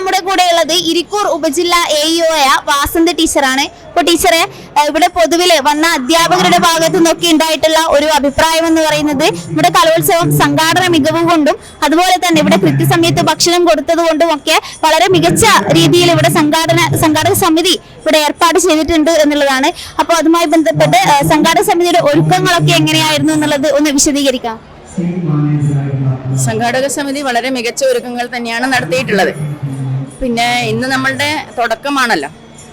നമ്മുടെ കൂടെ ഉള്ളത് ഇരിക്കൂർ ഉപജില്ല എ ആയ വാസന്ത ടീച്ചറാണ്. ഇപ്പൊ ടീച്ചറെ ഇവിടെ പൊതുവിൽ വന്ന അധ്യാപകരുടെ ഭാഗത്തു നിന്നൊക്കെ ഉണ്ടായിട്ടുള്ള ഒരു അഭിപ്രായം എന്ന് പറയുന്നത് ഇവിടെ കലോത്സവം സംഘാടന മികവ് കൊണ്ടും അതുപോലെ തന്നെ ഇവിടെ കൃത്യസമയത്ത് ഭക്ഷണം കൊടുത്തത് കൊണ്ടും ഒക്കെ വളരെ മികച്ച രീതിയിൽ ഇവിടെ സംഘാടന സംഘാടക സമിതി ഇവിടെ ഏർപ്പാട് ചെയ്തിട്ടുണ്ട് എന്നുള്ളതാണ്. അപ്പോൾ അതുമായി ബന്ധപ്പെട്ട് സംഘാടക സമിതിയുടെ ഒരുക്കങ്ങളൊക്കെ എങ്ങനെയായിരുന്നു എന്നുള്ളത് ഒന്ന് വിശദീകരിക്കാം. സംഘാടക സമിതി വളരെ മികച്ച ഒരുക്കങ്ങൾ തന്നെയാണ് നടത്തിയിട്ടുള്ളത്. പിന്നെ ഇന്ന് നമ്മളുടെ തുടക്കമാണല്ലോ.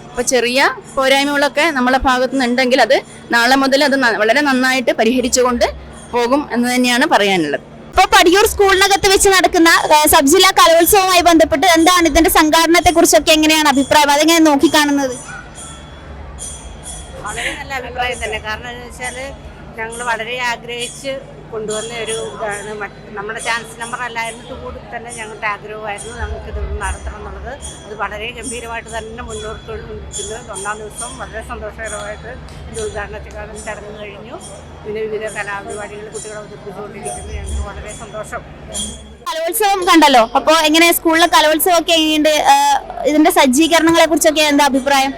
അപ്പോൾ ചെറിയ പോരായ്മകളൊക്കെ നമ്മളെ ഭാഗത്തു നിന്നുണ്ടെങ്കിൽ അത് നാളെ മുതൽ അത് വളരെ നന്നായിട്ട് പരിഹരിച്ചുകൊണ്ട് പോകും എന്ന് തന്നെയാണ് പറയാനുള്ളത്. ഇപ്പൊ പടിയൂർ സ്കൂളിനകത്ത് വെച്ച് നടക്കുന്ന സബ് ജില്ലാ കലോത്സവവുമായി ബന്ധപ്പെട്ട് എന്താണ് ഇതിന്റെ സംഘാടനത്തെ കുറിച്ചൊക്കെ എങ്ങനെയാണ് അഭിപ്രായം? അതെങ്ങനെ നോക്കിക്കാണുന്നത്? വളരെ നല്ല അഭിപ്രായം തന്നെ. കാരണം എന്ന് വെച്ചാൽ ഞങ്ങൾ വളരെ ആഗ്രഹിച്ച് കൊണ്ടുവന്ന ഒരു ഇതാണ്. നമ്മുടെ ചാൻസ് നമ്പർ അല്ലായിരുന്നിട്ട് കൂടി തന്നെ ഞങ്ങളുടെ ആഗ്രഹമായിരുന്നു. നമുക്കിത് നടത്തണം എന്നുള്ളത്. അത് വളരെ ഗംഭീരമായിട്ട് തന്നെ മുന്നോട്ട് കൊണ്ടിരിക്കുന്നു. ഒന്നാം ദിവസം വളരെ സന്തോഷകരമായിട്ട് ഇത് ഉദ്ഘാടനത്തിനും ചടങ്ങ് കഴിഞ്ഞു. പിന്നെ വിവിധ കലാപരിപാടികൾ കുട്ടികളെ അവതരിപ്പിച്ചുകൊണ്ടിരിക്കുന്നു ഞങ്ങൾക്ക് വളരെ സന്തോഷം. കലോത്സവം കണ്ടല്ലോ. അപ്പോൾ എങ്ങനെ സ്കൂളിലെ കലോത്സവം ഒക്കെ ഇതിന്റെ സജ്ജീകരണങ്ങളെ കുറിച്ചൊക്കെ എന്താ അഭിപ്രായം?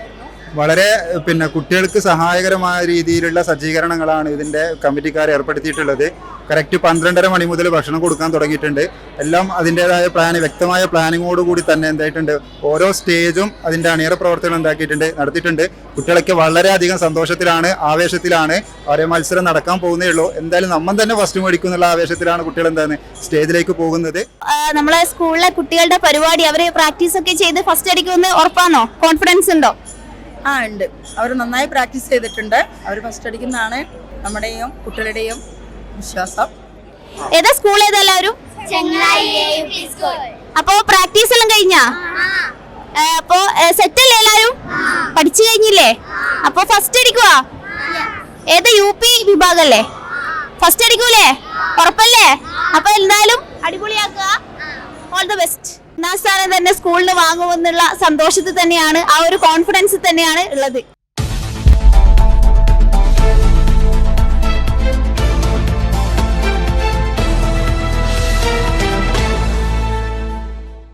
വളരെ പിന്നെ കുട്ടികൾക്ക് സഹായകരമായ രീതിയിലുള്ള സജ്ജീകരണങ്ങളാണ് ഇതിന്റെ കമ്മിറ്റിക്കാർ ഏർപ്പെടുത്തിയിട്ടുള്ളത്. കറക്റ്റ് പന്ത്രണ്ടര മണി മുതൽ ഭക്ഷണം കൊടുക്കാൻ തുടങ്ങിയിട്ടുണ്ട്. എല്ലാം അതിന്റെതായ പ്ലാൻ വ്യക്തമായ പ്ലാനിങ്ങോട് കൂടി തന്നെ എന്തായിട്ടുണ്ട് ഓരോ സ്റ്റേജും അതിന്റെ അണിയറ പ്രവർത്തനം എന്താക്കിയിട്ടുണ്ട് നടത്തിയിട്ടുണ്ട്. കുട്ടികളൊക്കെ വളരെയധികം സന്തോഷത്തിലാണ് ആവേശത്തിലാണ്. അവരെ മത്സരം നടക്കാൻ പോകുന്നേ ഉള്ളൂ. എന്തായാലും നമ്മൾ തന്നെ ഫസ്റ്റ് മേടിക്കും എന്നുള്ള ആവേശത്തിലാണ് കുട്ടികൾ എന്താണ് സ്റ്റേജിലേക്ക് പോകുന്നത്. നമ്മളെ സ്കൂളിലെ കുട്ടികളുടെ പരിപാടി അവർ പ്രാക്ടീസ് ഒക്കെ ചെയ്ത് ഫസ്റ്റ് അടിക്കുമെന്ന് ഉറപ്പാണോ? കോൺഫിഡൻസ് ഉണ്ടോ? ആ ഉണ്ട്. അവർ നന്നായി പ്രാക്ടീസ് ചെയ്തിട്ടുണ്ട്. അവർ ഫസ്റ്റ് അടിക്കുന്നതാണ് നമ്മുടെയും കുട്ടികളുടെയും വിശ്വാസം. ഏതാ സ്കൂൾ ഏതാ എല്ലാവരും? അപ്പൊ പ്രാക്ടീസ് എല്ലാം കഴിഞ്ഞാ? അപ്പോ അപ്പൊ സെറ്റ് അല്ലേ എല്ലാരും പഠിച്ചു കഴിഞ്ഞില്ലേ? അപ്പോ ഫസ്റ്റ് അടിക്കുവാ? ഏതാ യു പി വിഭാഗല്ലേ ഫസ്റ്റ് അടിക്കൂലേ? ഉറപ്പല്ലേ? അപ്പൊ എന്തായാലും അടിപൊളിയാക്കുക. ഓൾ ദ ബെസ്റ്റ് ഒന്നാം സ്ഥാനം തന്നെ സ്കൂളിന് വാങ്ങുമെന്നുള്ള സന്തോഷത്തിൽ തന്നെയാണ് ആ ഒരു കോൺഫിഡൻസ് തന്നെയാണ് ഉള്ളത്.